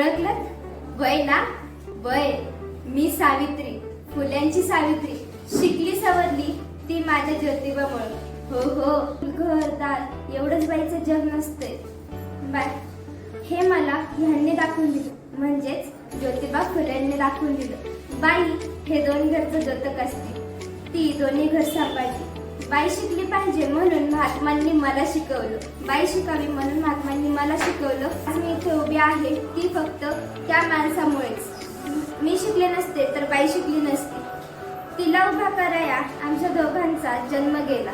ओळखलं? वय ना वय मी सावित्री. फुल्यांची सावित्री. शिकली सवरली ती माझ्या ज्योतिबामुळे. हो हो. घरदार एवढंच बाईचं जग नसते बाय. हे मला ह्यांनी दाखवून दिलं. म्हणजेच ज्योतिबा फुल्यांनी दाखवून दिलं. बाई हे दोन घरचं जतक असते. ती दोन्ही घर सांभाळते. बाई शिकली पाहिजे म्हणून महात्मांनी मला शिकवलं. बाई शिकावी म्हणून महात्मांनी मला शिकवलं. आज मी इथे उभी आहे ती फक्त त्या माणसामुळेच. मी शिकले नसते तर बाई शिकली नसती. तिला उभा कराया आमच्या दोघांचा जन्म गेला.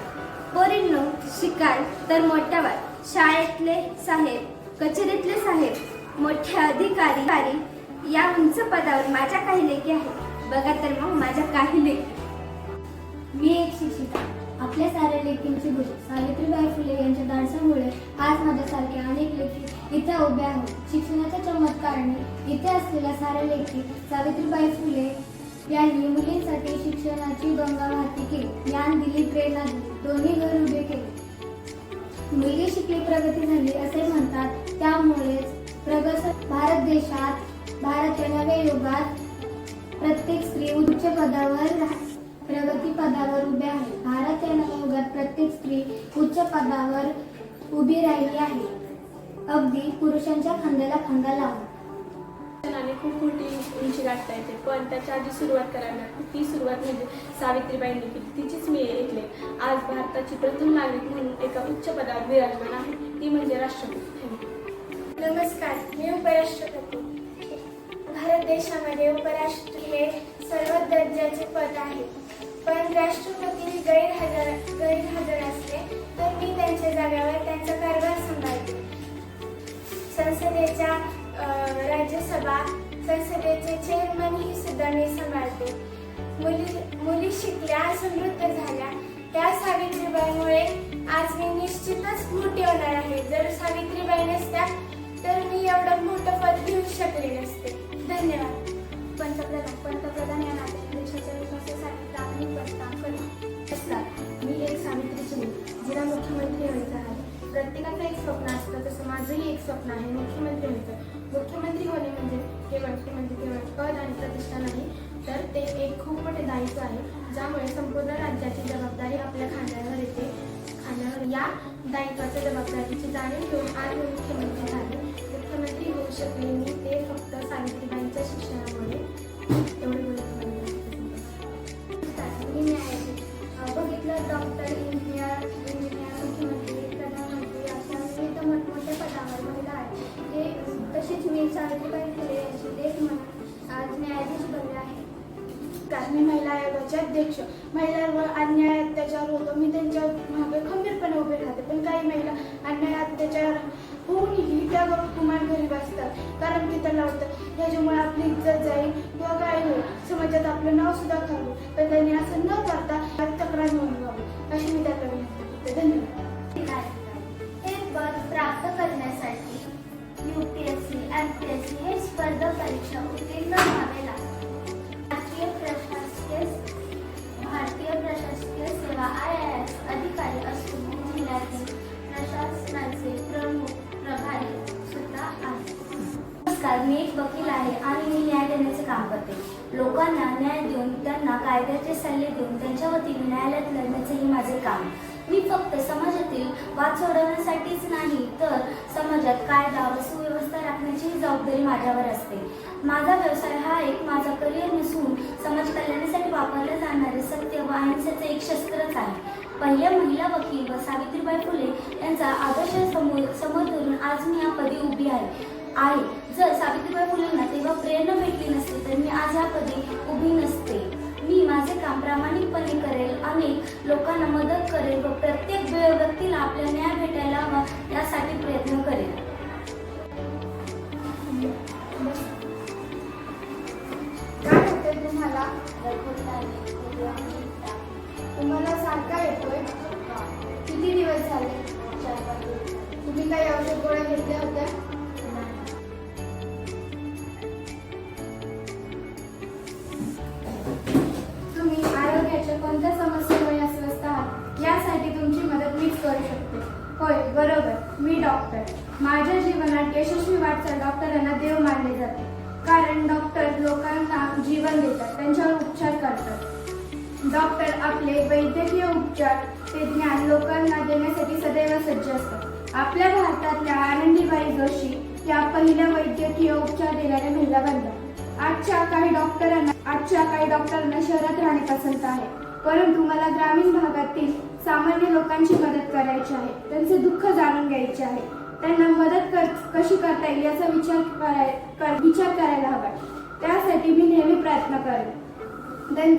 पोरींनो शिकाल तर मोठ्या वाट शाळेतले साहेब कचेरीतले साहेब मोठे अधिकारी अधिकारी या उंच पदावर माझ्या काही लेखी आहेत. बघा तर मग माझ्या काही लेखी मी एक शिक्षिका. आपल्या साऱ्या लेखींची गुरु सावित्रीबाई फुले यांच्या धाडसामुळे आज माझ्यासारखे अनेक लेखी इथे उभे आहेत. शिक्षणाच्या चमत्काराने इथे असलेल्या साऱ्या लेखी सावित्रीबाई फुले यांनी मुलींसाठी शिक्षणाची गंगा वाहती केली. ज्ञान दिली प्रेरणा दिली. दोन्ही घर उभे केले. मुलगी शिकली प्रगती झाली असे म्हणतात. त्यामुळेच प्रगत भारत देशात भारत या नव्या युगात प्रत्येक स्त्री उच्च पदावर रा- प्रगती पदावर उभी आहे. भारत या नवयुगात प्रत्येक स्त्री उच्च पदावर उभी राहिली आहे. अगदी पुरुषांच्या खांद्याला खांदा लावून. खूप मोठी उंची गाठता येते पण त्याच्या आधी सुरुवात करावी लागते ती सुरुवात म्हणजे सावित्रीबाईंनी केली. तिचीच मी ऐकले. आज भारताची प्रथम नागरिक म्हणून एका उच्च पदावर विराजमान आहे. ती म्हणजे राष्ट्रपती. नमस्कार. मी उपराष्ट्रपती. भारत देशामध्ये उपराष्ट्र हे सर्वात दर्जाचे पद आहे. पण राष्ट्रपती गैरहजर गैरहजर असले तर मी त्यांच्या जागेवर त्यांचा कारभार सांभाळते. संसदेच्या राज्यसभा संसदेचे चेअरमन ही सुद्धा मी सांभाळते. मुली मुली शिकल्या समृद्ध झाल्या त्या सावित्रीबाईमुळे आज मी निश्चितच मोठी होणार आहे. जर सावित्रीबाई नसत्या तर मी एवढं मोठं पद घेऊ शकले नसते. धन्यवाद. पंतप्रधान पंतप्रधान या नात्याने देशाच्या विकासासाठी प्राथमिक प्रस्ताव करीत असतात. मी एक सावित्री सुरू जिला मुख्यमंत्री व्हायचं आहे. प्रत्येकाचं एक स्वप्न असतं तसं माझंही एक स्वप्न आहे. मुख्यमंत्री व्हायचं. मुख्यमंत्री होणे म्हणजे केवळ म्हणजे केवळ पद आणि प्रतिष्ठा नाही तर ते एक खूप मोठे दायित्व आहे ज्यामुळे संपूर्ण राज्याची जबाबदारी आपल्या खांद्यावर येते. खांद्यावर या दायित्वाच्या जबाबदारीची जाणीव घेऊन आज मुख्यमंत्री झाले. मुख्यमंत्री होऊ शकले मी डॉक्टर इंजिनियर इंजिनियर मुख्यमंत्री प्रधानमंत्री अशा विविध मोठमोठ्या पदावर महिला आहेत. हे तसेच मी सावित्रीबाई फुले यांची लेख म्हणून आज न्यायाधीश बनले आहे नमस्कार महिला आयोगाचे अध्यक्ष महिलांवर अन्याय अत्याचार होतो मी त्यांच्या मागे खंबीरपणे उभे राहते. पण काही महिला अन्याय अत्याचार होऊनही त्या कुमार घरी बसतात. कारण की त्यांना वाटतं ह्याच्यामुळे आपली इज्जत जाईल किंवा काय होईल? समाजात आपलं नाव सुद्धा खाऊ पण त्यांनी असं न धन्यवाद हे पद प्राप्त करण्यासाठी U P S C M P S C हे स्पर्धा परीक्षा उत्तीर्ण व्हावे लागते भारतीय प्रशासकीय भारतीय प्रशासकीय सेवा आय आय एस अधिकारी असून जिल्ह्यातील प्रशासनाचे प्रमुख प्रभारी सुद्धा आहे नमस्कार मी एक वकील आहे आणि मी न्याय देण्याचे काम करते. लोकांना न्याय देऊन त्यांना कायद्याचे सल्ले देऊन त्यांच्या वतीने न्यायालयात लढण्याचे माझे काम मी फक्त समाजातील वाद सोडवण्यासाठीच नाही तर समाजात कायदा व सुव्यवस्था राखण्याचीही जबाबदारी माझ्यावर असते. माझा व्यवसाय हा एक माझा करिअर नसून समाज कल्याणासाठी वापरले जाणारे सत्य व अहिंसेचे एक शस्त्रच आहे. पहिल्या महिला वकील व सावित्रीबाई फुले यांचा आदर्श समोर समोर धरून आज मी या पदी उभी आहे. आहे. जर सावित्रीबाई फुलेंना तेव्हा प्रेरणा भेटली नसती तर मी आज या पदी उभी नसते. प्रामाणिकपणे करेल आणि लोकांना मदत करेल व प्रत्येक व्यक्तीला आपला न्याय भेटायला हवा यासाठी प्रयत्न करेल. डॉक्टर माझ्या जीवनात यशस्वी वाटचाल डॉक्टरांना देव मानले जाते. कारण डॉक्टर लोकांना जीवन देतात त्यांच्यावर उपचार करतात. डॉक्टर आपले वैद्यकीय उपचार ते ज्ञान लोकांना देण्यासाठी सदैव सज्ज असतात. आपल्या भारतातल्या आनंदीबाई जोशी या पहिल्या वैद्यकीय उपचार देणाऱ्या महिला बनल्या. आजच्या काही डॉक्टरांना आजच्या काही डॉक्टरांना शहरात राहणे पसंत आहे. परंतु मला ग्रामीण भागातील सामान्य लोकांची मदत करायची आहे. त्यांचे दुःख जाणून घ्यायचे आहे. त्यांना मदत कर कशी करता येईल याचा विचार कराय कर- विचार करायला हवा. त्यासाठी मी नेहमी प्रयत्न करेन. त्यां-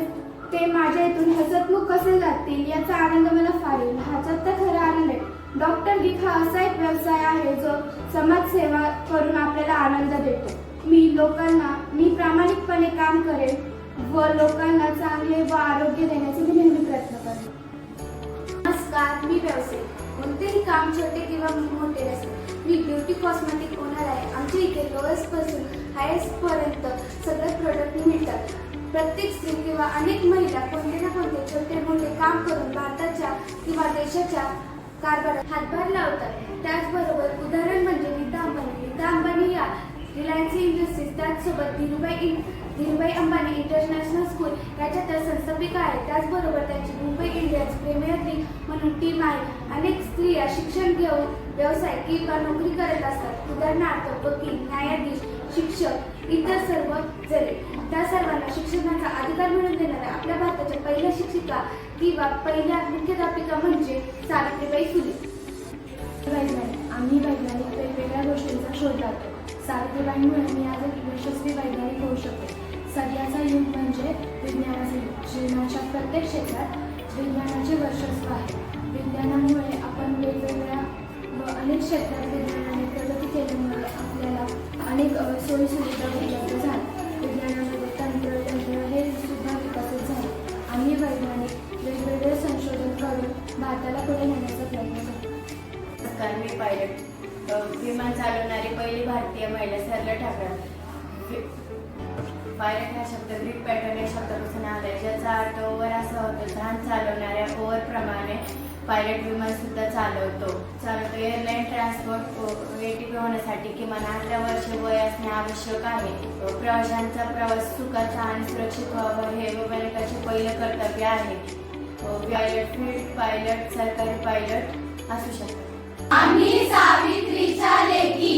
ते माझ्या इथून हसतमुख कसे जातील याचा आनंद मला फार येईल. ह्याच्यात तर खरा आनंद आहे. डॉक्टर गिक हा असा एक व्यवसाय आहे जो समाजसेवा करून आपल्याला आनंद देतो. मी लोकांना मी प्रामाणिकपणे काम करेन व लोकांना चांगले व आरोग्य देण्याचे मी नेहमी प्रयत्न करेन. कार मी व्यावसायिक कोणतेही काम छोटे किंवा मोठे असेल मी ब्युटी कॉस्मेटिक ओनर आहे. आमच्या इथे लोएस्टपासून हायेस्ट पर्यंत सगळे प्रोडक्ट मिळतात. प्रत्येक स्त्री किंवा अनेक महिला कोणते ना कोणते छोटे मोठे काम करून भारताच्या किंवा देशाच्या कारभारात हातभार लावतात. त्याचबरोबर उदाहरण म्हणजे नीता अंबानी. नीता अंबानी या रिलायन्स इंडस्ट्रीज त्याचसोबत धीरुभाई इन धीरुभाई अंबानी इंटरनॅशनल स्कूल याच्या तर संस्थापिका आहेत त्याचबरोबर त्यांची मुंबई इंडियन्स प्रीमियर लीग म्हणून टीम आहे. अनेक स्त्रिया शिक्षण घेऊन व्यवसाय किंवा नोकरी करत असतात. उदाहरणार्थ वकील न्यायाधीश शिक्षक इतर सर्व जरे. त्या सर्वांना शिक्षणाचा अधिकार मिळवून देणाऱ्या आपल्या भारताच्या पहिल्या शिक्षिका किंवा पहिल्या मुख्याध्यापिका म्हणजे सावित्रीबाई फुले. आम्ही वैज्ञानिक वेगवेगळ्या गोष्टींचा शोध लावतो सावित्रीबाईंमुळे मी आज एक यशस्वी वैज्ञानिक होऊ शकते. सध्याचा युग म्हणजे विज्ञानाचे युग जीवनाच्या प्रत्येक क्षेत्रात विज्ञानाचे वर्चस्व आहे. विज्ञानामुळे आपण वेगवेगळ्या व अनेक क्षेत्रात विज्ञानाने प्रगती केल्यामुळे आपल्याला अनेक सोयीसुविधा उपलब्ध झाल्या. विज्ञानामध्ये तंत्र तंत्र हे सुद्धा विकसित झाले. आम्ही वैज्ञानिक वेगवेगळे संशोधन करून भारताला पुढे नेण्याचा प्रयत्न करतो. मी पायलट विमान चालवणारी पहिली भारतीय महिला सरला ठाकरे. पायलट हा शब्द ग्रीक पॅटर्न या शब्दापासून आला आहे ज्याचा अर्थ ओव्हर असा होतो धान चालवणाऱ्या ओव्हर प्रमाणे पायलट विमान सुद्धा चालवतो. चालवतो. एअरलाईन ट्रान्सपोर्ट एटीपी होण्यासाठी किमान अठरा वर्ष वय असणे आवश्यक आहे. प्रवाशांचा प्रवास सुखाचा आणि सुरक्षित व्हावा हे वैमानिकाचे पहिलं कर्तव्य आहे. पायलट फील्ड पायलट सरकारी पायलट असू शकतात. आम्ही सावित्रीच्या लेखी